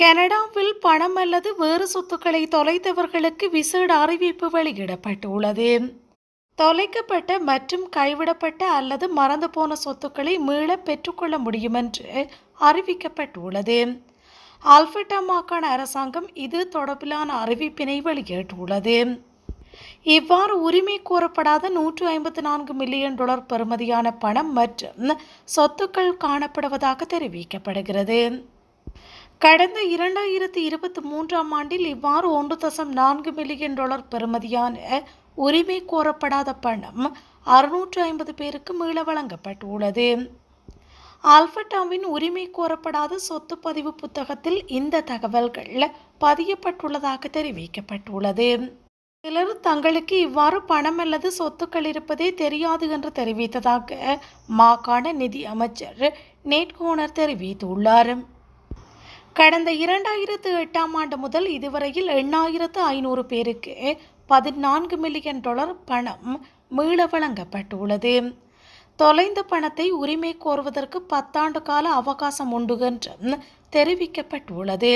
கனடாவில் பணம் அல்லது வேறு சொத்துக்களை தொலைத்தவர்களுக்கு விசேட அறிவிப்பு வெளியிடப்பட்டுள்ளது. தொலைக்கப்பட்ட மற்றும் கைவிடப்பட்ட அல்லது மறந்து போன சொத்துக்களை மீள பெற்றுக்கொள்ள முடியும் என்று அறிவிக்கப்பட்டுள்ளது. ஆல்பர்டா மாகாண அரசாங்கம் இது தொடர்பிலான அறிவிப்பினை வெளியிட்டுள்ளது. இவ்வாறு உரிமை கோரப்படாத நூற்று ஐம்பத்தி நான்கு மில்லியன் டாலர் பெறுமதியான பணம் மற்றும் சொத்துக்கள் காணப்படுவதாக தெரிவிக்கப்படுகிறது. கடந்த இரண்டாயிரத்தி இருபத்தி மூன்றாம் ஆண்டில் இவ்வாறு ஒன்று தசம் நான்கு மில்லியன் டாலர் பெறுமதியான உரிமை கோரப்படாத பணம் அறுநூற்று ஐம்பது பேருக்கு மீள வழங்கப்பட்டுள்ளது. ஆல்பர்டாவின் உரிமை கோரப்படாத சொத்து பதிவு புத்தகத்தில் இந்த தகவல்கள் பதியப்பட்டுள்ளதாக தெரிவிக்கப்பட்டுள்ளது. சிலர் தங்களுக்கு இவ்வாறு பணம் அல்லது சொத்துக்கள் இருப்பதே தெரியாது என்று தெரிவித்ததாக மாகாண நிதி அமைச்சர் நேட்கோனர் தெரிவித்துள்ளார். கடந்த இரண்டாயிரத்து எட்டாம் ஆண்டு முதல் இதுவரையில் எண்ணாயிரத்து ஐநூறு பேருக்கு பதினான்கு மில்லியன் டாலர் பணம் மீள வழங்கப்பட்டுள்ளது. தொலைந்த பணத்தை உரிமை கோருவதற்கு பத்தாண்டு கால அவகாசம் உண்டு என்றும் தெரிவிக்கப்பட்டுள்ளது.